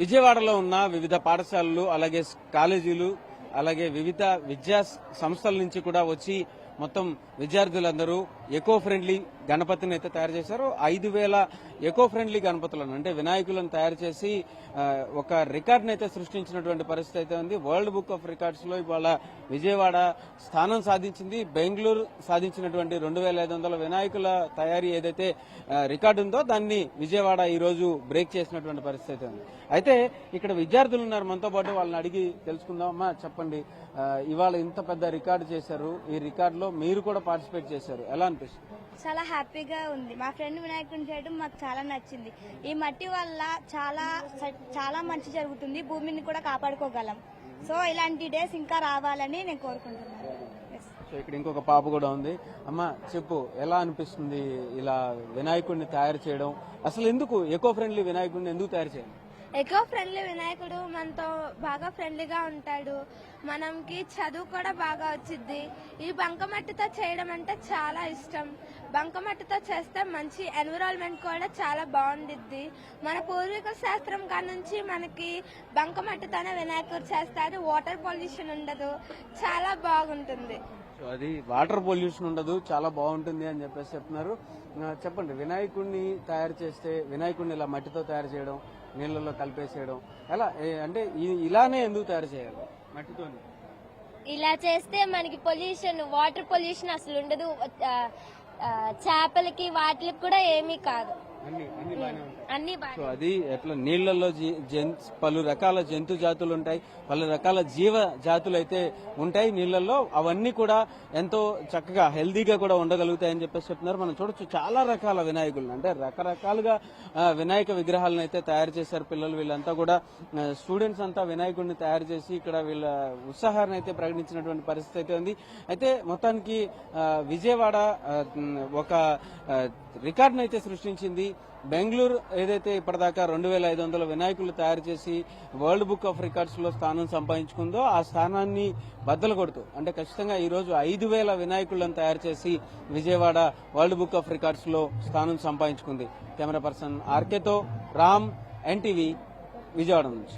విజయవాడలో ఉన్న వివిధ పాఠశాలలు అలాగే కాలేజీలు అలాగే వివిధ విద్యా సంస్థల నుంచి కూడా వచ్చి మొత్తం విద్యార్థులందరూ ఎకో ఫ్రెండ్లీ గణపతిని అయితే తయారు చేశారు. ఐదు వేల ఎకో ఫ్రెండ్లీ గణపతులను అంటే వినాయకులను తయారు చేసి ఒక రికార్డ్ని అయితే సృష్టించినటువంటి పరిస్థితి అయితే ఉంది. వరల్డ్ బుక్ ఆఫ్ రికార్డ్స్లో ఇవాళ విజయవాడ స్థానం సాధించింది. బెంగళూరు సాధించినటువంటి రెండు వేల ఐదు వందల వినాయకుల తయారీ ఏదైతే రికార్డు ఉందో దాన్ని విజయవాడ ఈరోజు బ్రేక్ చేసినటువంటి పరిస్థితి అయితే ఉంది. అయితే ఇక్కడ విద్యార్థులు ఉన్నారు. మనతో పాటు వాళ్ళని అడిగి తెలుసుకుందామా చెప్పండి. ఇవాళ ఇంత పెద్ద రికార్డు చేశారు. ఈ రికార్డులో మీరు కూడా పార్టిసిపేట్ చేశారు. ఎలా అనిపిస్తుంది. చాలా హ్యాపీగా ఉంది. మా ఫ్రెండ్ వినాయకుడిని చేయడం మాకు చాలా నచ్చింది. ఈ మట్టి వల్ల చాలా చాలా మంచి జరుగుతుంది. భూమిని కూడా కాపాడుకోగలం. సో ఇలాంటి డేస్ ఇంకా రావాలని నేను కోరుకుంటున్నాను. సో ఇక్కడ ఇంకొక పాప కూడా ఉంది. అమ్మ చెప్పు ఎలా అనిపిస్తుంది ఇలా వినాయకుడిని తయారు చేయడం? అసలు ఎందుకు ఎకో ఫ్రెండ్లీ వినాయకుడిని ఎందుకు తయారు చేయాలి? ఎకో ఫ్రెండ్లీ వినాయకుడు మనతో బాగా ఫ్రెండ్లీగా ఉంటాడు. మనకి చదువు కూడా బాగా వచ్చింది ఈ బంకమట్టితో చేయడం అంటే చాలా ఇష్టం. బంకమట్టితో చేస్తే మంచి ఎన్విరాన్మెంట్ కూడా చాలా బాగుండిద్ది. మన పూర్వీకుల శాస్త్రం కాడ నుంచి మనకి బంకమట్టితోనే వినాయకుడు చేస్తారు వాటర్ పొల్యూషన్ ఉండదు. చాలా బాగుంటుంది. సో అది వాటర్ పొల్యూషన్ ఉండదు చాలా బాగుంటుంది అని చెప్పేసి చెప్తున్నారు. చెప్పండి వినాయకుడిని తయారు చేస్తే వినాయకుడిని ఇలా మట్టితో తయారు చేయడం నీళ్ళలో కలిపేసేయడం ఎలా? అంటే ఇలానే ఎందుకు తయారు చేయాలి మట్టితో ఇలా చేస్తే మనకి పొల్యూషన్ వాటర్ పొల్యూషన్ అసలు ఉండదు. చేపలకి వాటికి కూడా ఏమీ కాదు. అన్ని సో అది ఎట్లా నీళ్ళలో జీ- జన్- పలు రకాల జంతు జాతులు ఉంటాయి పలు రకాల జీవ జాతులు అయితే ఉంటాయి నీళ్ళలో అవన్నీ కూడా ఎంతో చక్కగా హెల్దీగా కూడా ఉండగలుగుతాయని చెప్పేసి చెప్తున్నారు. మనం చూడొచ్చు చాలా రకాల వినాయకులు అంటే రకరకాలుగా వినాయక విగ్రహాలను అయితే తయారు చేశారు పిల్లలు. వీళ్ళంతా కూడా స్టూడెంట్స్ అంతా వినాయకుడిని తయారు చేసి ఇక్కడ వీళ్ళ ఉత్సాహాన్ని అయితే ప్రకటించినటువంటి పరిస్థితి అయితే ఉంది. అయితే మొత్తానికి విజయవాడ ఒక ఆ, రికార్డును అయితే సృష్టించింది బెంగళూరు ఏదైతే ఇప్పటిదాకా రెండు వేల ఐదు వందల వినాయకులు తయారు చేసి వరల్డ్ బుక్ ఆఫ్ రికార్డ్స్లో స్థానం సంపాదించుకుందో ఆ స్థానాన్ని బద్దలు కొడుతూ అంటే ఖచ్చితంగా ఈ రోజు ఐదు వేల వినాయకులను తయారు చేసి విజయవాడ వరల్డ్ బుక్ ఆఫ్ రికార్డ్స్లో స్థానం సంపాదించుకుంది. కెమెరా పర్సన్ ఆర్కేతో రామ్ ఎన్టీవీ విజయవాడ నుంచి.